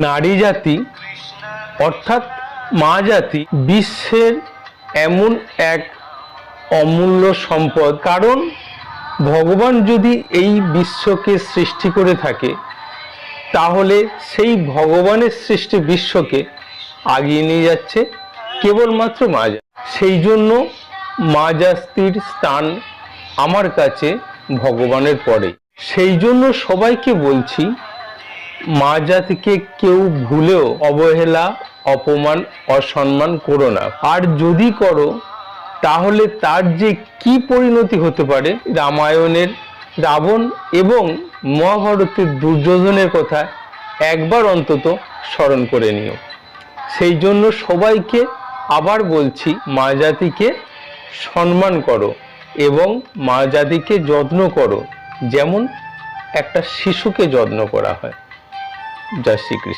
নারী জাতি অর্থাৎ মা জাতি বিশ্বের এমন এক অমূল্য সম্পদ। কারণ ভগবান যদি এই বিশ্বকে সৃষ্টি করে থাকে, তাহলে সেই ভগবানের সৃষ্টি বিশ্বকে আগিয়ে নিয়ে যাচ্ছে কেবলমাত্র মা সেই জন্য মা জাতির স্থান আমার কাছে ভগবানের পরে। সেই জন্য সবাইকে বলছি মা জাতিকে কেউ ভুলেও অবহেলা, অপমান, অসম্মান করো না। আর যদি করো, তাহলে তার যে কি পরিণতি হতে পারে, রামায়ণের রাবণ এবং মহাভারতের দুর্যোধনের কথা একবার অন্তত স্মরণ করে নিও। সেই জন্য সবাইকে আবার বলছি মা জাতিকে সম্মান করো এবং মা জাতিকে যত্ন করো। যেমন একটা শিশুকে যত্ন করা হয়। જય શ્રી કૃષ્ણ.